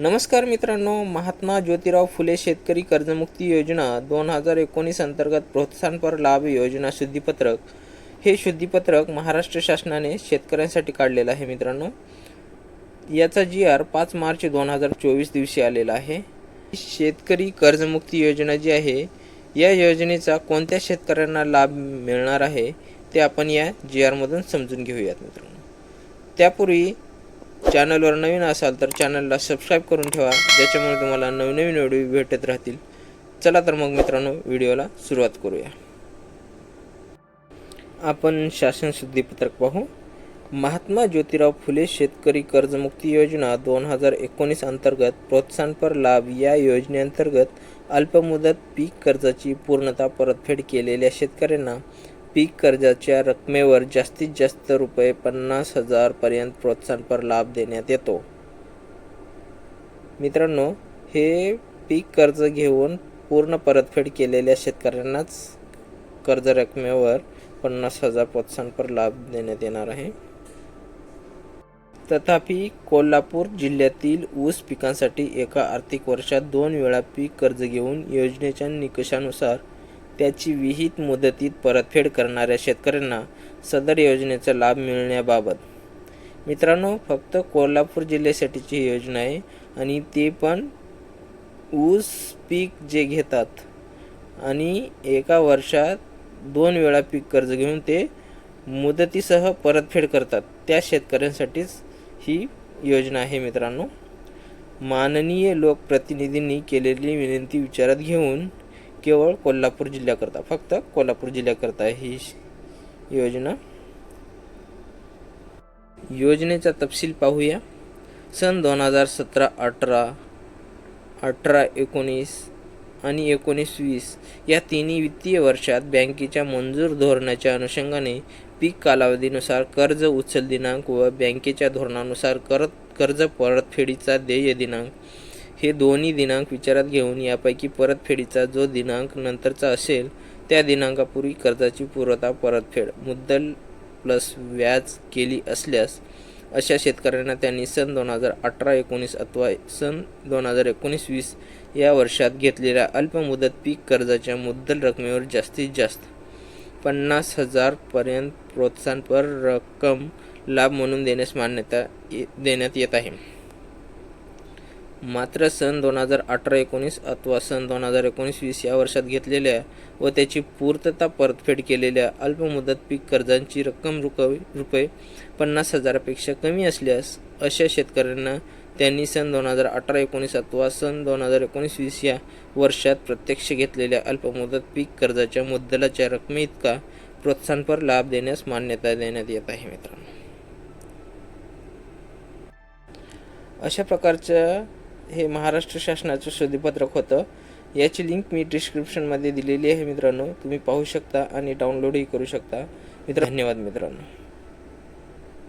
नमस्कार मित्रांनो महात्मा ज्योतिराव फुले शेतकरी कर्जमुक्ती योजना दोन हजार एकोणीस अंतर्गत प्रोत्साहनपर लाभ योजना शुद्धीपत्रक हे शुद्धीपत्रक महाराष्ट्र शासनाने शेतकऱ्यांसाठी काढलेलं आहे मित्रांनो. याचा जी आर पाच मार्च दोन हजार चोवीस दिवशी आलेला आहे. शेतकरी कर्जमुक्ती योजना जी आहे या योजनेचा कोणत्या शेतकऱ्यांना लाभ मिळणार आहे ते आपण या जी आरमधून समजून घेऊयात मित्रांनो. त्यापूर्वी चॅनलवर नवीन असाल तर चॅनलला सबस्क्राईब करून ठेवा ज्याच्यामुळे तुम्हाला नवनवीन व्हिडिओ भेटत राहतील. चला तर मग मित्रांनो व्हिडिओला सुरुवात करूया. आपण शासन शुद्धीपत्रक पाहू. महात्मा ज्योतिराव फुले शेतकरी कर्जमुक्ती योजना दोन हजार एकोणीस अंतर्गत प्रोत्साहनपर लाभ या योजनेअंतर्गत अल्पमुदत पीक कर्जाची पूर्णता परतफेड केलेल्या शेतकऱ्यांना पीक कर्जाच्या रकमेवर जास्तीत जास्त रुपये पन्नास हजारपर्यंत प्रोत्साहनपर लाभ देण्यात येतो. मित्रांनो हे पीक कर्ज घेऊन पूर्ण परतफेड केलेल्या शेतकऱ्यांनाच कर्ज रकमेवर पन्नास हजार प्रोत्साहनपर लाभ देण्यात येणार आहे. तथापि कोल्हापूर जिल्ह्यातील ऊस पिकांसाठी एका आर्थिक वर्षात दोन वेळा पीक कर्ज घेऊन योजनेच्या निकषानुसार त्याची विहित मुदतीत परतफेड करणाऱ्या शेतकऱ्यांना सदर योजनेचा लाभ मिळण्याबाबत. मित्रांनो फक्त कोल्हापूर जिल्ह्यासाठीची ही योजना आहे आणि ते पण ऊस पीक जे घेतात आणि एका वर्षात दोन वेळा पीक कर्ज घेऊन ते मुदतीसह परतफेड करतात. त्या शेतकऱ्यांसाठीच ही योजना आहे मित्रांनो. माननीय लोकप्रतिनिधींनी केलेली विनंती विचारात घेऊन केवळ कोल्हापूर जिल्ह्याकरता फक्त कोल्हापूर जिल्ह्याकरता ही योजना योजनेचा तपशील पाहूया. सन दोन हजार सतरा अठरा अठरा एकोणीस आणि एकोणीस वीस या तिन्ही वित्तीय वर्षात बँकेच्या मंजूर धोरणाच्या अनुषंगाने पीक कालावधीनुसार कर्ज उचल दिनांक व बँकेच्या धोरणानुसार करत कर्ज परतफेडीचा देय दिनांक हे दोन्ही दिनांक विचारात घेऊन यापैकी परतफेडीचा जो दिनांक नंतरचा असेल त्या दिनांकापूर्वी कर्जाची पूर्वता परतफेड मुद्दल प्लस व्याज केली असल्यास अशा शेतकऱ्यांना त्यांनी सन दोन हजार अठरा एकोणीस अथवा सन दोन हजार एकोणीस वीस या वर्षात घेतलेल्या अल्पमुदत पीक कर्जाच्या मुद्दल रकमेवर जास्तीत जास्त पन्नास हजारपर्यंत प्रोत्साहनपर रक्कम लाभ म्हणून देण्यास मान्यता ये- देण्यात येत आहे. मात्र सन दोन हजार अठरा एकोणीस अथवा सन दोन हजार एकोणीस वीस या वर्षात घेतलेल्या व त्याची पूर्तता परतफेड केलेल्या अल्पमुदत पीक कर्जांची रक्कम रुक रुपये पन्नास हजारापेक्षा कमी असल्यास अशा शेतकऱ्यांना त्यांनी सन दोन हजार अठरा एकोणीस अथवा सन दोन हजार एकोणीस वीस या वर्षात प्रत्यक्ष घेतलेल्या अल्पमुदत पीक कर्जाच्या मुद्दलाच्या रकमेइतका प्रोत्साहनपर लाभ देण्यास मान्यता देण्यात येत आहे मित्रांनो. अशा प्रकारच्या हे महाराष्ट्र शासनाचं शोधीपत्रक होतं. याची लिंक मी डिस्क्रिप्शनमध्ये दिलेली आहे मित्रांनो. तुम्ही पाहू शकता आणि डाउनलोडही करू शकता. मित्र धन्यवाद मित्रांनो.